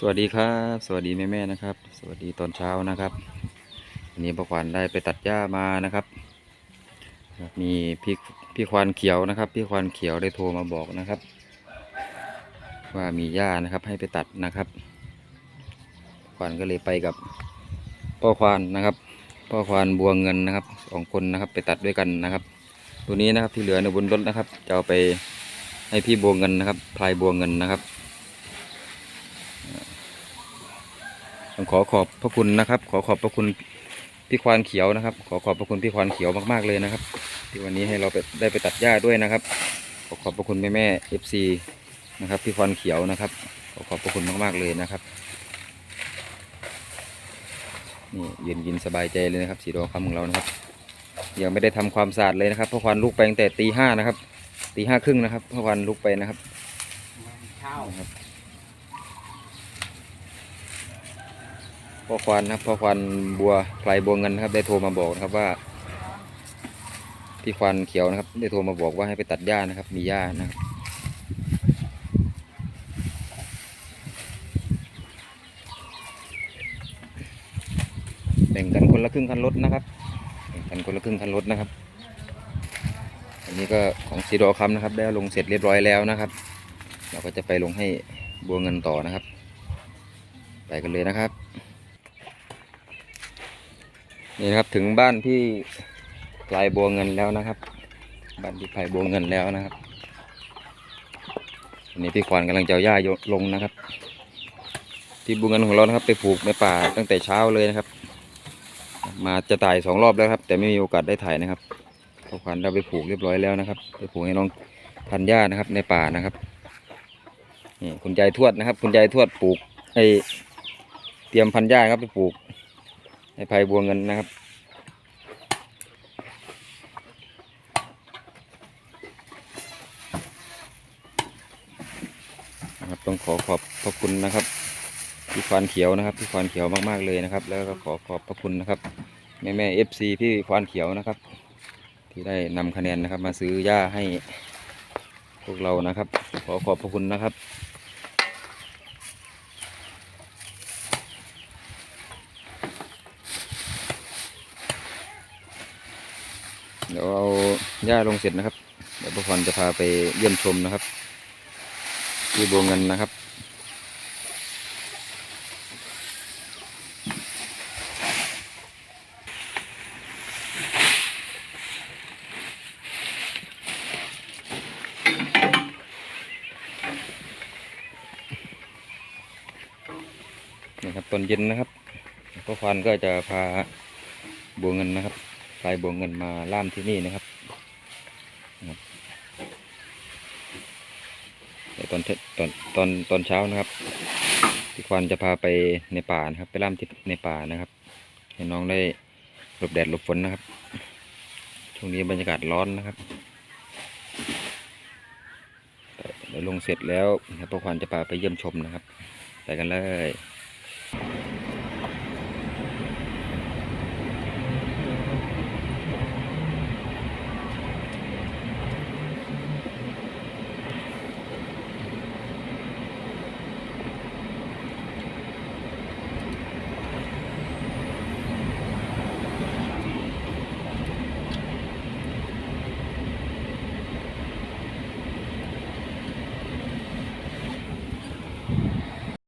สวัสดีครับ สวัสดีแม่ๆนะครับ สวัสดีตอนเช้านะครับวันนี้ประควันได้ไปตัดหญ้ามานะครับ มีพี่พี่ควานเขียวนะครับ พี่ควานเขียวได้โทรมาบอกนะครับ ว่ามีหญ้านะครับให้ไปตัดนะครับควานก็เลยไปกับพ่อควานนะครับพ่อควานบัวเงินนะครับสองคนนะครับ ไปตัดด้วยกันนะครับ ตัวนี้นะครับที่เหลือในบนรถนะครับจะเอาไปให้พี่บัวเงินนะครับพลายบัวเงินนะครับ ต้องขอขอบพระคุณนะครับ ขอขอบพระคุณพี่ควานเขียวนะครับ ขอขอบพระคุณพี่ควานเขียวมากๆเลยนะครับ ที่วันนี้ให้เราไปได้ไปตัดหญ้าด้วยนะครับ ขอขอบพระคุณแม่แม่เอฟซีนะครับพี่ควานเขียวนะครับ ขอขอบพระคุณมากๆเลยนะครับนี่ยืนกินสบายใจเลยนะครับ สีดอคำของเรานะครับ ยังไม่ได้ทำความสะอาดเลยนะครับเพราะควานลุกไปตั้งแต่ตีห้านะครับตีห้าครึ่งนะครับเพราะควานลุกไปนะครับข้าวนะครับ พ่อควานนะครับพ่อควานบัวไพลบัวเงินนะครับ ได้โทรมาบอกนะครับว่าพี่ควานเขียวนะครับ ได้โทรมาบอกว่าให้ไปตัดหญ้านะครับ มีหญ้านะครับแบ่งกันคนละครึ่งคันรถนะครับแบ่งกันคนละครึ่งคันรถนะครับ อันนี้ก็ของซีดอคัมนะครับ ได้ลงเสร็จเรียบร้อยแล้วนะครับ เราก็จะไปลงให้บัวเงินต่อนะครับ ไปกันเลยนะครับ นี่นะครับถึงบ้านพี่พลายบัวเงินแล้วนะครับ บ้านพี่พลายบัวเงินแล้วนะครับนนี้พี่ขวัญกำลังจะเอาหญ้าลงนะครับ ที่บัวเงินของเรานะครับ ไปปลูกในป่าตั้งแต่เช้าเลยนะครับ มาจะถ่ายสองรอบแล้วครับ แต่ไม่มีโอกาสได้ถ่ายนะครับพี่ขวัญเราไปปลูกเรียบร้อยแล้วนะครับ ไปปลูกให้น้องพันหญ้านะครับ ในป่านะครับนี่คุณยายทวดนะครับ คุณยายทวดปลูกไอเตรียมพันหญ้าครับไปปลูก ให้ภัยบัวเงินนะครับนะครับ ต้องขอขอบพระคุณนะครับพี่ควานเขียวนะครับพี่ควานเขียวมากๆเลยนะครับ แล้วก็ขอขอบพระคุณนะครับ แม่แม่เอฟซีพี่ควานเขียวนะครับ ที่ได้นำคะแนนนะครับ มาซื้อหญ้าให้พวกเรานะครับ ขอขอบพระคุณนะครับ เดี๋ยวเอาหญ้าลงเสร็จนะครับ เดี๋ยวพวกพรจะพาไปเยี่ยมชมนะครับ ที่บัวเงินนะครับนี่ครับตอนเย็นนะครับพวกพรก็จะพาบัวเงินนะครับ สายบัวเงินมาล่ามที่นี่นะครับเดี๋ยวตอนตอนตอนตอนเช้านะครับพี่ควานจะพาไปในป่านะครับ ไปล่ามที่ในป่านะครับ ให้น้องได้หลบแดดหลบฝนนะครับ ช่วงนี้บรรยากาศร้อนนะครับเดี๋ยวลงเสร็จแล้วครับพวกควานจะพาไปเยี่ยมชมนะครับ ไปกันเลย